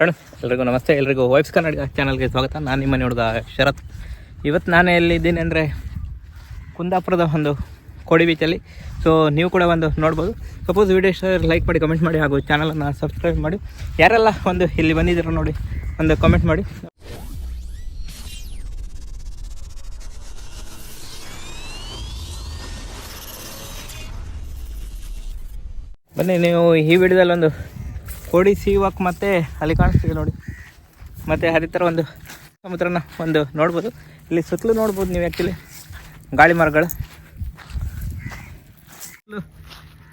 Friend ಎಲ್ರಿಗೂ ನಮಸ್ತೆ. ಎಲ್ರಿಗೂ ವೈಫ್ಸ್ ಕನ್ನಡ ಚಾನಲ್ಗೆ ಸ್ವಾಗತ. ನಾನು ನಿಮ್ಮ ನೋಡಿದ ಶರತ್. ಇವತ್ತು ನಾನು ಎಲ್ಲಿದ್ದೀನಿ ಅಂದರೆ ಕುಂದಾಪುರದ ಒಂದು ಕೋಡಿ ಬೀಚಲ್ಲಿ ಸೊ ನೀವು ಕೂಡ ಒಂದು ನೋಡ್ಬೋದು. ಸಪೋಸ್ ವಿಡಿಯೋ ಇಷ್ಟ ಲೈಕ್ ಮಾಡಿ ಕಮೆಂಟ್ ಮಾಡಿ, ಹಾಗೂ ಚಾನಲನ್ನು ಸಬ್ಸ್ಕ್ರೈಬ್ ಮಾಡಿ. ಯಾರೆಲ್ಲ ಒಂದು ಇಲ್ಲಿ ಬಂದಿದ್ದೀರೋ ನೋಡಿ, ಒಂದು ಕಮೆಂಟ್ ಮಾಡಿ. ಬನ್ನಿ, ನೀವು ಈ ವಿಡಿಯೋದಲ್ಲಿ ಒಂದು ಕೋಡಿ ಸೀವಾಗ ಮತ್ತೆ ಅಲ್ಲಿ ಕಾಣಿಸ್ತಿದೆ ನೋಡಿ. ಮತ್ತು ಅದೇ ಥರ ಒಂದು ಸಮುದ್ರನ ಒಂದು ನೋಡ್ಬೋದು. ಇಲ್ಲಿ ಸುತ್ತಲೂ ನೋಡ್ಬೋದು ನೀವು ಆ್ಯಕ್ಚುಲಿ ಗಾಳಿ ಮರಗಳು.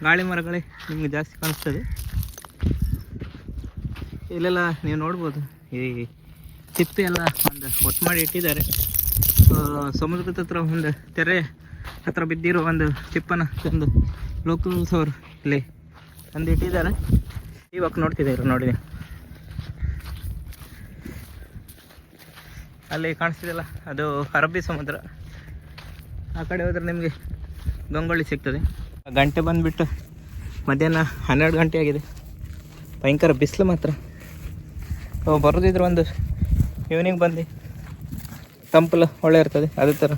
ಗಾಳಿ ಮರಗಳೇ ನಿಮಗೆ ಜಾಸ್ತಿ ಕಾಣಿಸ್ತದೆ. ಇಲ್ಲೆಲ್ಲ ನೀವು ನೋಡ್ಬೋದು. ಈ ತಿಪ್ಪೆ ಎಲ್ಲ ಒಂದು ಒಟ್ಟು ಮಾಡಿ ಇಟ್ಟಿದ್ದಾರೆ. ಸಮುದ್ರದ ಹತ್ರ ಒಂದು ತೆರೆ ಹತ್ರ ಬಿದ್ದಿರೋ ಒಂದು ಚಿಪ್ಪನ ಒಂದು ಲೋಕಲ್ಸ್ ಅವರು ಇಲ್ಲಿ ತಂದು ಇಟ್ಟಿದ್ದಾರೆ. ಇವಾಗ ನೋಡ್ತಿದ್ದೀರ ನೋಡಿ. ಅಲ್ಲಿ ಕಾಣಿಸ್ತಿದೆಯಲ್ಲ, ಅದು ಅರಬ್ಬಿ ಸಮುದ್ರ. ಆ ಕಡೆ ಹೋದ್ರೆ ನಿಮಗೆ ಗಂಗೊಳ್ಳಿ ಸಿಗ್ತದೆ. ಗಂಟೆ ಬಂದುಬಿಟ್ಟು ಮಧ್ಯಾಹ್ನ ಹನ್ನೆರಡು ಗಂಟೆ ಆಗಿದೆ. ಭಯಂಕರ ಬಿಸಿಲು ಮಾತ್ರ. ಬರೋದಿದ್ರೆ ಒಂದು ಈವ್ನಿಂಗ್ ಬಂದು ತಂಪಲು ಒಳ್ಳೆ ಇರ್ತದೆ. ಅದೇ ಥರ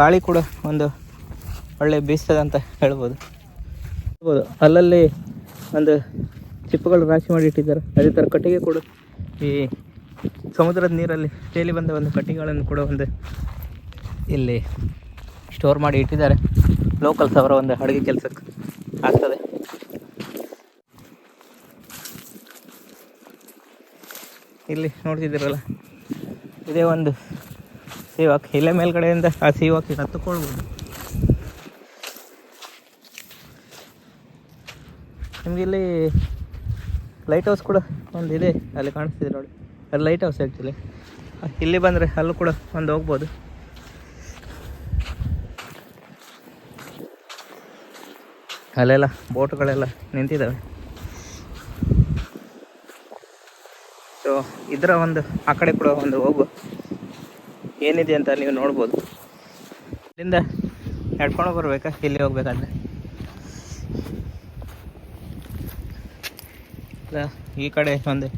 ಗಾಳಿ ಕೂಡ ಒಂದು ಒಳ್ಳೆ ಬೀಸ್ತದೆ ಅಂತ ಹೇಳ್ಬೋದು. ಹೇಳ್ಬೋದು. ಅಲ್ಲಲ್ಲಿ ಒಂದು ಚಿಪ್ಪುಗಳು ರಾಶಿ ಮಾಡಿ ಇಟ್ಟಿದ್ದಾರೆ. ಅದೇ ಥರ ಕಟ್ಟಿಗೆ ಕೂಡ ಈ ಸಮುದ್ರದ ನೀರಲ್ಲಿ ತೇಲಿ ಬಂದ ಒಂದು ಕಟ್ಟಿಗೆಗಳನ್ನು ಕೂಡ ಒಂದು ಇಲ್ಲಿ ಸ್ಟೋರ್ ಮಾಡಿ ಇಟ್ಟಿದ್ದಾರೆ. ಲೋಕಲ್ ಸವರ ಒಂದು ಅಡುಗೆ ಕೆಲಸಕ್ಕೆ ಆಗ್ತದೆ. ಇಲ್ಲಿ ನೋಡ್ತಿದ್ದೀರಲ್ಲ, ಇದೇ ಒಂದು ಸೀವಾಕ್ ಇಲ್ಲ ಮೇಲ್ಗಡೆಯಿಂದ ಆ ಸೀವಾಕಿಗೆ ಹತ್ತುಕೊಳ್ಬೋದು. ನಿಮಗೆ ಇಲ್ಲಿ ಲೈಟ್ ಹೌಸ್ ಕೂಡ ಒಂದು ಇದೆ ಅಲ್ಲಿ ಕಾಣಿಸ್ತಿದೆ ನೋಡಿ. ಅಲ್ಲಿ ಲೈಟ್ ಹೌಸ್ ಆ್ಯಕ್ಚುಲಿ ಇಲ್ಲಿ ಬಂದರೆ ಅಲ್ಲೂ ಕೂಡ ಒಂದು ಹೋಗ್ಬೋದು. ಅಲ್ಲೆಲ್ಲ ಬೋಟ್ಗಳೆಲ್ಲ ನಿಂತಿದ್ದಾವೆ ಸೊ ಇದರ ಒಂದು, ಆ ಕಡೆ ಕೂಡ ಒಂದು ಹೋಗು. ಏನಿದೆ ಅಂತ ನೀವು ನೋಡ್ಬೋದು. ಇಲ್ಲಿಂದ ನಡ್ಕೊಂಡು ಬರ್ಬೇಕಾ? ಇಲ್ಲಿ ಹೋಗ್ಬೇಕಾದ್ರೆ? ಈ ಕಡೆ ಒಂದು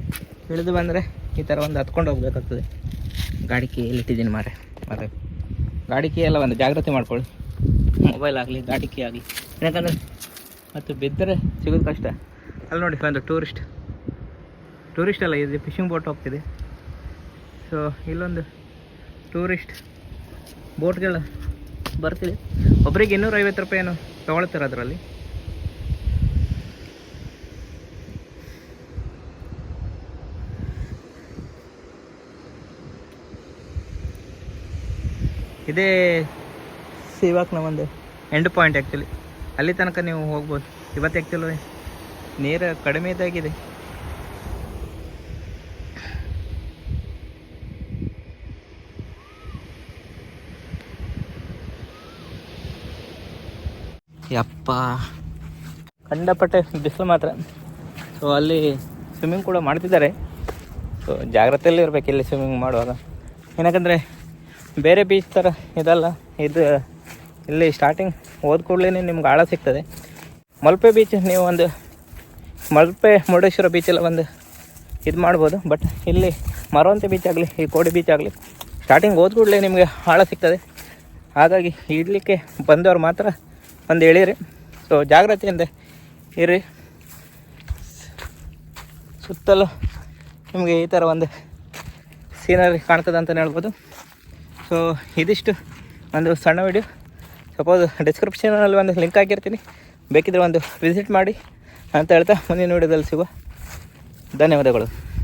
ಇಳಿದು ಬಂದರೆ ಈ ಥರ ಒಂದು ಹತ್ಕೊಂಡು ಹೋಗ್ಬೇಕಾಗ್ತದೆ. ಗಾಡಿ ಕೀ ಎಲ್ಲಿಟ್ಟಿದ್ದೀನಿ ಮಾರೆ ಮತ್ತೆ ಗಾಡಿ ಕೀ ಎಲ್ಲ ಒಂದು ಜಾಗ್ರತೆ ಮಾಡ್ಕೊಳ್ಳಿ. ಮೊಬೈಲ್ ಆಗಲಿ, ಗಾಡಿ ಕೀ ಆಗಲಿ. ಯಾಕಂದರೆ ಮತ್ತು ಬಿದ್ದರೆ ಸಿಗೋದು ಕಷ್ಟ. ಅಲ್ಲಿ ನೋಡಿ ಒಂದು ಟೂರಿಸ್ಟ್ ಟೂರಿಸ್ಟ್ ಅಲ್ಲ, ಇದು ಫಿಶಿಂಗ್ ಬೋಟ್ ಹೋಗ್ತಿದೆ. ಸೊ ಇಲ್ಲೊಂದು ಟೂರಿಸ್ಟ್ ಬೋಟ್ಗಳ ಬರ್ತಿದೆ. ಒಬ್ಬರಿಗೆ ಇನ್ನೂರೈವತ್ತು ರೂಪಾಯಿ ಏನು ತೊಗೊಳ್ತಾರೆ ಅದರಲ್ಲಿ. ಇದೇ ಸೇವಾಕ್ ಒಂದು ಎಂಡ್ ಪಾಯಿಂಟ್ ಆ್ಯಕ್ಚುಲಿ ಅಲ್ಲಿ ತನಕ ನೀವು ಹೋಗ್ಬೋದು. ಇವತ್ತು ಆ್ಯಕ್ಚುಲಿ ನೀರು ಕಡಿಮೆ ಇದಾಗಿದೆ. ಯಪ್ಪ. ಕಂಡಪಟ್ಟೆ ಬಿಸಿಲು ಮಾತ್ರ. ಸೊ ಅಲ್ಲಿ ಸ್ವಿಮ್ಮಿಂಗ್ ಕೂಡ ಮಾಡ್ತಿದ್ದಾರೆ. ಸೊ ಜಾಗ್ರತೆಯಲ್ಲಿ ಇರಬೇಕು ಇಲ್ಲಿ ಸ್ವಿಮ್ಮಿಂಗ್ ಮಾಡುವಾಗ. ಏನಕ್ಕಂದರೆ ಬೇರೆ ಬೀಚ್ ಥರ ಇದಲ್ಲ. ಇದು ಇಲ್ಲಿ ಸ್ಟಾರ್ಟಿಂಗ್ ಹೋದ ಕೂಡಲೇ ನಿಮ್ಗೆ ಆಳ ಸಿಗ್ತದೆ. ಮಲ್ಪೆ ಬೀಚ್ ನೀವು ಒಂದು ಮಲ್ಪೆ ಮುರುಡೇಶ್ವರ ಬೀಚೆಲ್ಲ ಒಂದು ಇದು ಮಾಡ್ಬೋದು. ಬಟ್ ಇಲ್ಲಿ ಮರವಂತೆ ಬೀಚ್ ಆಗಲಿ, ಈ ಕೋಡಿ ಬೀಚ್ ಆಗಲಿ ಸ್ಟಾರ್ಟಿಂಗ್ ಹೋದ ಕೂಡಲೇ ನಿಮಗೆ ಆಳ ಸಿಗ್ತದೆ. ಹಾಗಾಗಿ ಇಡಲಿಕ್ಕೆ ಬಂದವರು ಮಾತ್ರ ಒಂದು ಎಳೀರಿ. ಸೊ ಜಾಗ್ರತೆಯಿಂದ ಇರಿ. ಸುತ್ತಲೂ ನಿಮಗೆ ಈ ಥರ ಒಂದು ಸೀನರಿ ಕಾಣ್ತದೆ ಅಂತಲೇ ಹೇಳ್ಬೋದು. ಸೊ ಇದಿಷ್ಟು ಒಂದು ಸಣ್ಣ ವಿಡಿಯೋ ಸಪೋಸ್ ಡಿಸ್ಕ್ರಿಪ್ಷನಲ್ಲಿ ಒಂದು ಲಿಂಕ್ ಹಾಕಿರ್ತೀನಿ. ಬೇಕಿದ್ರೆ ಒಂದು ವಿಸಿಟ್ ಮಾಡಿ. ಅಂತ ಹೇಳ್ತಾ ಮುಂದಿನ ವಿಡಿಯೋದಲ್ಲಿ ಸಿಗುವ. ಧನ್ಯವಾದಗಳು.